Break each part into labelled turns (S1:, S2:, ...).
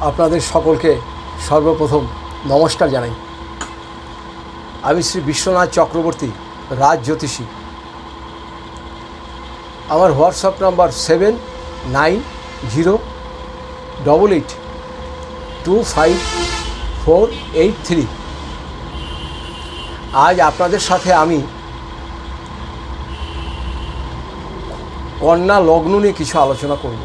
S1: আপনাদের সকলকে সর্বপ্রথম নমস্কার জানাই। আমি শ্রী বিশ্বনাথ চক্রবর্তী, রাজ জ্যোতিষী। আমার WhatsApp number seven nine zero double eight two five four eight three. আজ আপনাদের সাথে আমি কন্যা লগ্ন নিয়ে কিছু আলোচনা করব।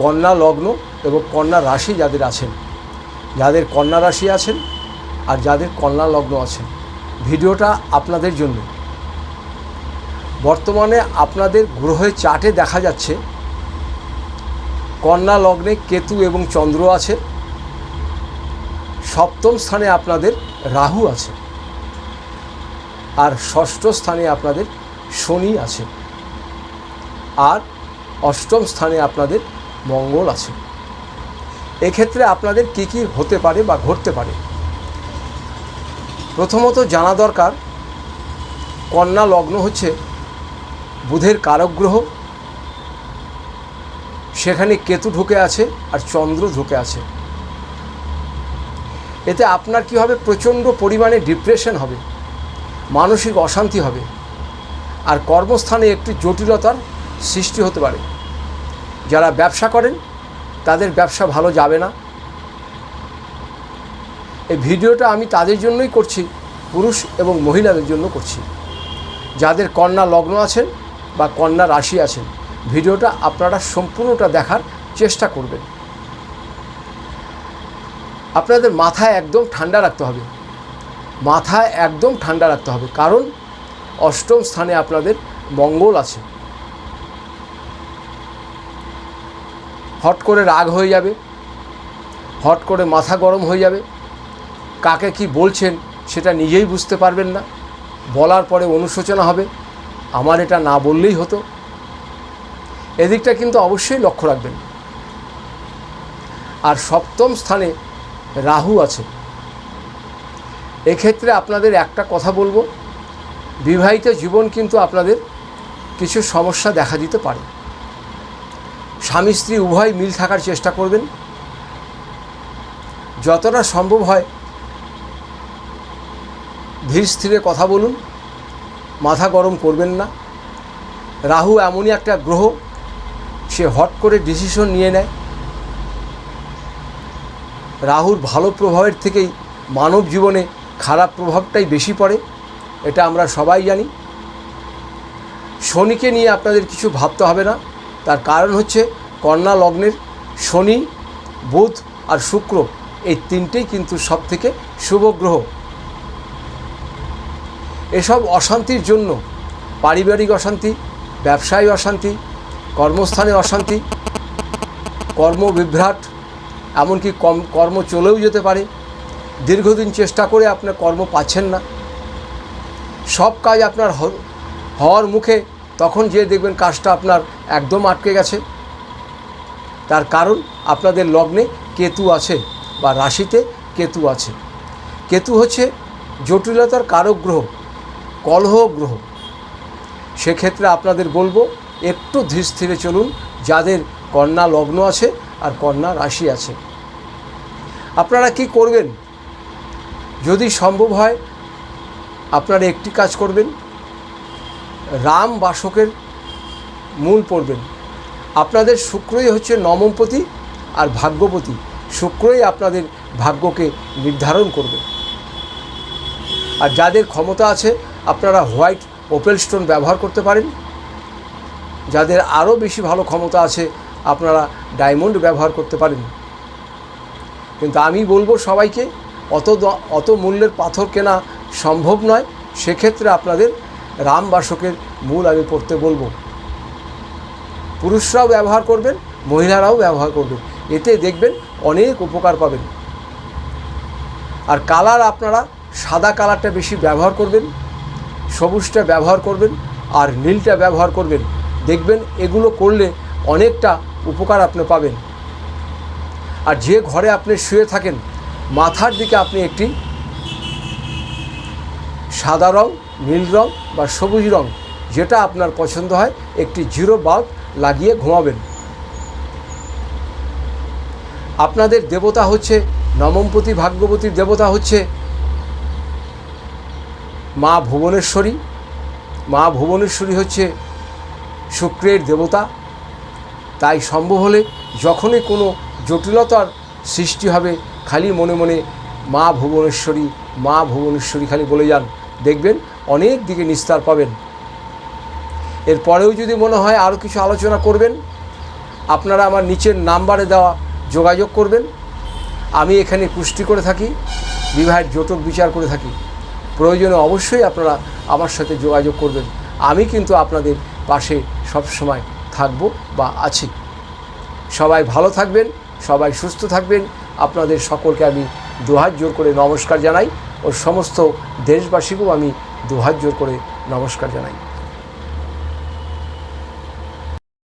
S1: কন্যা লগ্ন এবং কন্যা রাশি যাদের আছেন। যাদের কন্যা রাশি আছেন আর যাদের কন্যা লগ্ন আছেন। ভিডিওটা আপনাদের জন্য। বর্তমানে আপনাদের গ্রহের চার্টে দেখা যাচ্ছে, কন্যা লগ্নে কেতু এবং চন্দ্র আছে। সপ্তম স্থানে আপনাদের রাহু আছে। আর ষষ্ঠ স্থানে আপনাদের শনি আছে। আর অষ্টম স্থানে আপনাদের মঙ্গল আছে। এক্ষেত্রে আপনাদের কি কি হতে পারে বা ঘটতে পারে? প্রথমত জানা দরকার, কন্যা লগ্ন হচ্ছে বুধের কারক গ্রহ, সেখানে কেতু ঢুকে আছে আর চন্দ্র ঢুকে আছে। এতে আপনার কি হবে? প্রচণ্ড পরিমাণে ডিপ্রেশন হবে, মানসিক অশান্তি হবে, আর কর্মস্থানে একটি জটিলতার সৃষ্টি হতে পারে। যারা ব্যবসা করেন, তাদের ব্যবসা ভালো যাবে না। এই ভিডিওটা আমি তাদের জন্যই করছি, পুরুষ এবং মহিলাদের জন্য করছি। যাদের কন্যা লগ্ন আছেন বা কন্যা রাশি আছেন, ভিডিওটা আপনারা সম্পূর্ণটা দেখার চেষ্টা করবেন। আপনাদের মাথায় একদম ঠান্ডা রাখতে হবে। মাথায় একদম ঠান্ডা রাখতে হবে। কারণ অষ্টম স্থানে আপনাদের মঙ্গল আছে। হট করে রাগ হয়ে যাবে, হট করে মাথা গরম হয়ে যাবে। কাকে কি বলছেন সেটা নিজেই বুঝতে পারবেন না। বলার পরে অনুশোচনা হবে। আমার এটা না বললেই হতো। এদিকটা কিন্তু অবশ্যই লক্ষ্য রাখবেন। আর সপ্তম স্থানে রাহু আছে। এক্ষেত্রে আপনাদের একটা কথা বলব। বিবাহিত জীবন কিন্তু আপনাদের কিছু সমস্যা দেখা দিতে পারে। স্বামী স্ত্রী উভয় মিল থাকার চেষ্টা করবেন। যতটা সম্ভব হয়, ধীর স্থিরে কথা বলুন, মাথা গরম করবেন না। রাহু এমনই একটা গ্রহ, সে হট করে ডিসিশন নিয়ে নেয়। রাহুর ভালো প্রভাবের থেকেই মানব জীবনে খারাপ প্রভাবটাই বেশি পড়ে, এটা আমরা সবাই জানি। শনিকে নিয়ে আপনাদের কিছু ভাবতে হবে না। তার কারণ হচ্ছে কন্যা লগ্নের শনি, বুধ আর শুক্র এই তিনটেই কিন্তু সব থেকে শুভ গ্রহ। এসব অশান্তির জন্য পারিবারিক অশান্তি, ব্যবসায় অশান্তি, কর্মস্থানে অশান্তি, কর্মবিভ্রাট, এমনকি কম, কর্ম চলেও যেতে পারে। দীর্ঘদিন চেষ্টা করে আপনার কর্ম পাচ্ছেন না। সব কাজ আপনার হওয়ার মুখে তখন যে দেখবেন কাজটা আপনার একদম আটকে গেছে। তার কারণ আপনাদের লগ্নে কেতু আছে বা রাশিতে কেতু আছে। কেতু হচ্ছে জটিলতার কারক গ্রহ, কলহ গ্রহ। সেক্ষেত্রে আপনাদের বলব, একটু ধীর স্থিরে চলুন, যাদের কন্যা লগ্ন আছে আর কন্যা রাশি আছে। আপনারা কি করবেন? যদি সম্ভব হয়, আপনারা একটি কাজ করবেন। রাম বাসকের মূল পড়বেন। আপনাদের শুক্রই হচ্ছে নবমপতি আর ভাগ্যপতি। শুক্রই আপনাদের ভাগ্যকে নির্ধারণ করবে। আর যাদের ক্ষমতা আছে, আপনারা হোয়াইট ওপেল স্টোন ব্যবহার করতে পারেন। যাদের আরও বেশি ভালো ক্ষমতা আছে, আপনারা ডায়মন্ড ব্যবহার করতে পারেন। কিন্তু আমি বলব সবাইকে, অত অত মূল্যের পাথর কেনা সম্ভব নয়। সেক্ষেত্রে আপনাদের রামবাসকের মূল আমি পড়তে বলব। পুরুষরাও ব্যবহার করবেন, মহিলারাও ব্যবহার করবেন। এতে দেখবেন অনেক উপকার পাবেন। আর কালার আপনারা সাদা কালারটা বেশি ব্যবহার করবেন, সবুজটা ব্যবহার করবেন, আর নীলটা ব্যবহার করবেন। দেখবেন এগুলো করলে অনেকটা উপকার আপনি পাবেন। আর যে ঘরে আপনি শুয়ে থাকেন, মাথার দিকে আপনি একটি সাদা রং, নীল রং বা সবুজ রং, যেটা আপনার পছন্দ হয়, একটি জিরো বাল্ব লাগিয়ে ঘুমাবেন। আপনাদের দেবতা হচ্ছে, নমমপতি ভাগ্যবতীর দেবতা হচ্ছে মা ভুবনেশ্বরী। মা ভুবনেশ্বরী হচ্ছে শুক্রের দেবতা। তাই সম্ভব হলে যখনই কোনো জটিলতার সৃষ্টি হবে, খালি মনে মনে মা ভুবনেশ্বরী মা ভুবনেশ্বরী খালি বলে যান। দেখবেন অনেক দিকে নিস্তার পাবেন। এরপরেও যদি মনে হয় আরও কিছু আলোচনা করবেন, আপনারা আমার নিচের নাম্বারে দেওয়া যোগাযোগ করবেন। আমি এখানে পুষ্টি করে থাকি, বিবাহের জটক বিচার করে থাকি। প্রয়োজনে অবশ্যই আপনারা আমার সাথে যোগাযোগ করবেন। আমি কিন্তু আপনাদের পাশে সবসময় থাকব বা আছি। সবাই ভালো থাকবেন, সবাই সুস্থ থাকবেন। আপনাদের সকলকে আমি দুহাত জোর করে নমস্কার জানাই ও সমস্ত দেশবাসীকেও আমি দুহাত জোর করে নমস্কার জানাই।